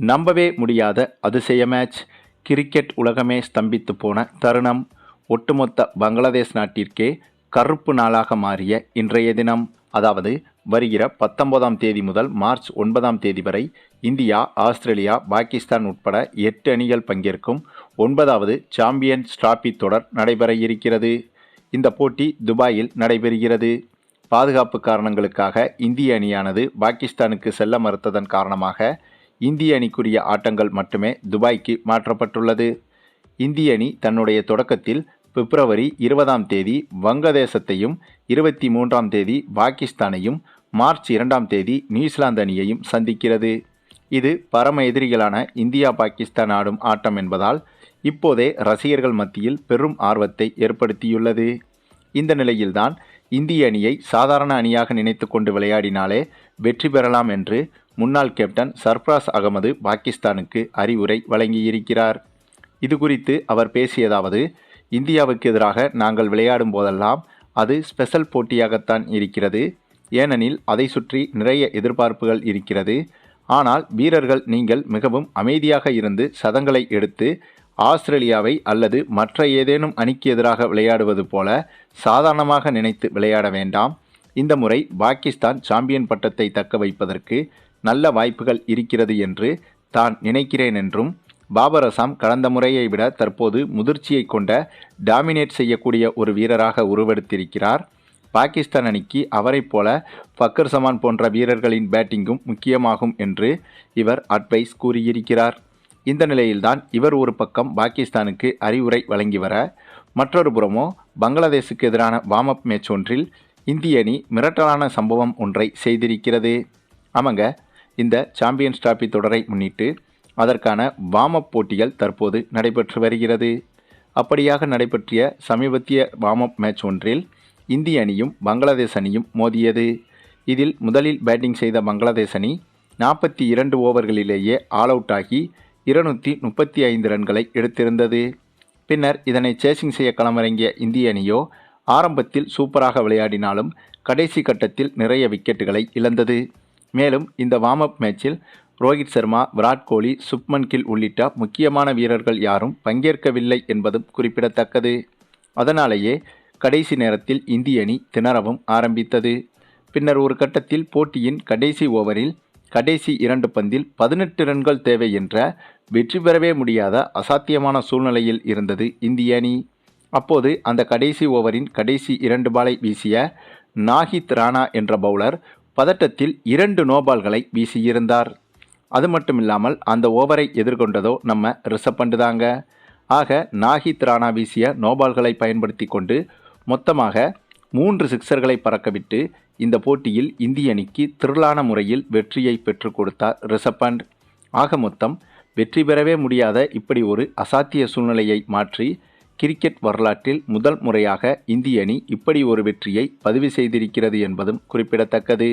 நம்பவே முடியாத அதிசய மேட்ச் கிரிக்கெட் உலகமே ஸ்தம்பித்து போன தருணம். ஒட்டுமொத்த பங்களாதேஷ் நாட்டிற்கே கருப்பு நாளாக மாறிய இன்றைய தினம். அதாவது வருகிற பத்தொன்பதாம் தேதி முதல் மார்ச் ஒன்பதாம் தேதி வரை இந்தியா ஆஸ்திரேலியா பாகிஸ்தான் உட்பட எட்டு அணிகள் பங்கேற்கும் ஒன்பதாவது சாம்பியன்ஸ் டிராபி தொடர் நடைபெற இருக்கிறது. இந்த போட்டி துபாயில் நடைபெறுகிறது. பாதுகாப்பு காரணங்களுக்காக இந்திய அணியானது பாகிஸ்தானுக்கு செல்ல மறுத்ததன் காரணமாக இந்திய அணிக்குரிய ஆட்டங்கள் மட்டுமே துபாய்க்கு மாற்றப்பட்டுள்ளது. இந்திய அணி தன்னுடைய தொடக்கத்தில் பிப்ரவரி இருபதாம் தேதி வங்கதேசத்தையும் இருபத்தி மூன்றாம் தேதி பாகிஸ்தானையும் மார்ச் இரண்டாம் தேதி நியூசிலாந்து அணியையும் சந்திக்கிறது. இது பரம எதிரிகளான இந்தியா பாகிஸ்தான் ஆடும் ஆட்டம் என்பதால் இப்போதே ரசிகர்கள் மத்தியில் பெரும் ஆர்வத்தை ஏற்படுத்தியுள்ளது. இந்த நிலையில்தான் இந்திய அணியை சாதாரண அணியாக நினைத்து கொண்டு விளையாடினாலே வெற்றி பெறலாம் என்று முன்னாள் கேப்டன் சர்ஃப்ராஸ் அகமது பாகிஸ்தானுக்கு அறிவுரை வழங்கியிருக்கிறார். இது குறித்து அவர் பேசியதாவது இந்தியாவுக்கு எதிராக நாங்கள் விளையாடும் போதெல்லாம் அது ஸ்பெஷல் போட்டியாகத்தான் இருக்கிறது. ஏனெனில் அதை சுற்றி நிறைய எதிர்பார்ப்புகள் இருக்கிறது. ஆனால் வீரர்கள் நீங்கள் மிகவும் அமைதியாக இருந்து சதங்களை எடுத்து ஆஸ்திரேலியாவை அல்லது மற்ற ஏதேனும் அணிக்கு எதிராக விளையாடுவது போல சாதாரணமாக நினைத்து விளையாட வேண்டாம். இந்த முறை பாகிஸ்தான் சாம்பியன் பட்டத்தை தக்க வைப்பதற்கு நல்ல வாய்ப்புகள் இருக்கிறது என்று தான் நினைக்கிறேன் என்றும் பாபர் அசாம் கடந்த முறையை விட தற்போது முதிர்ச்சியை கொண்ட டாமினேட் செய்யக்கூடிய ஒரு வீரராக உருவெடுத்திருக்கிறார். பாகிஸ்தான் அணிக்கு அவரைப் போல ஃபக்கர் சமான் போன்ற வீரர்களின் பேட்டிங்கும் முக்கியமாகும் என்று இவர் அட்வைஸ் கூறியிருக்கிறார். இந்த நிலையில்தான் இவர் ஒரு பக்கம் பாகிஸ்தானுக்கு அறிவுரை வழங்கி வர மற்றொரு புறமோ பங்களாதேஷுக்கு எதிரான வார்ம் அப் மேட்ச் ஒன்றில் இந்திய அணி மிரட்டலான சம்பவம் ஒன்றை செய்திருக்கிறது. ஆமாங்க இந்த சாம்பியன்ஸ் டிராபி தொடரை முன்னிட்டு அதற்கான வார்ம் அப் போட்டிகள் தற்போது நடைபெற்று வருகிறது. அப்படியாக நடைபெற்றிய சமீபத்திய வார்ம் அப் மேட்ச் ஒன்றில் இந்திய அணியும் பங்களாதேஷ் அணியும் மோதியது. இதில் முதலில் பேட்டிங் செய்த பங்களாதேஷ் அணி நாற்பத்தி இரண்டு ஓவர்களிலேயே ஆல் அவுட் ஆகி இருநூற்றி முப்பத்தி ஐந்து ரன்களை எடுத்திருந்தது. பின்னர் இதனை சேசிங் செய்ய களமிறங்கிய இந்திய அணியோ ஆரம்பத்தில் சூப்பராக விளையாடினாலும் கடைசி கட்டத்தில் நிறைய விக்கெட்டுகளை இழந்தது. மேலும் இந்த வார்ம் அப் மேட்சில் ரோஹித் சர்மா விராட் கோலி சுப்மன் கில் உள்ளிட்ட முக்கியமான வீரர்கள் யாரும் பங்கேற்கவில்லை என்பதும் குறிப்பிடத்தக்கது. அதனாலேயே கடைசி நேரத்தில் இந்திய அணி திணறவும் ஆரம்பித்தது. பின்னர் ஒரு கட்டத்தில் போட்டியின் கடைசி ஓவரில் கடைசி இரண்டு பந்தில் பதினெட்டு ரன்கள் தேவை என்ற வெற்றி பெறவே முடியாத அசாத்தியமான சூழ்நிலையில் இருந்தது இந்திய அணி. அப்போது அந்த கடைசி ஓவரின் கடைசி இரண்டு பாலை வீசிய நாஹித் ராணா என்ற பவுலர் பதட்டத்தில் இரண்டு நோபால்களை வீசியிருந்தார். அது மட்டுமில்லாமல் அந்த ஓவரை எதிர்கொண்டதோ நம்ம ரிஷப் பண்டு தாங்க. ஆக நாஹித் ராணா வீசிய நோபால்களை பயன்படுத்தி கொண்டு மொத்தமாக மூன்று சிக்சர்களை பறக்கவிட்டு இந்த போட்டியில் இந்திய அணிக்கு திரளான முறையில் வெற்றியை பெற்றுக் கொடுத்தார் ரிஷப் பண்ட். ஆக மொத்தம் வெற்றி பெறவே முடியாத இப்படி ஒரு அசாத்திய சூழ்நிலையை மாற்றி கிரிக்கெட் வரலாற்றில் முதல் முறையாக இந்திய அணி இப்படி ஒரு வெற்றியை பதிவு செய்திருக்கிறது என்பதும் குறிப்பிடத்தக்கது.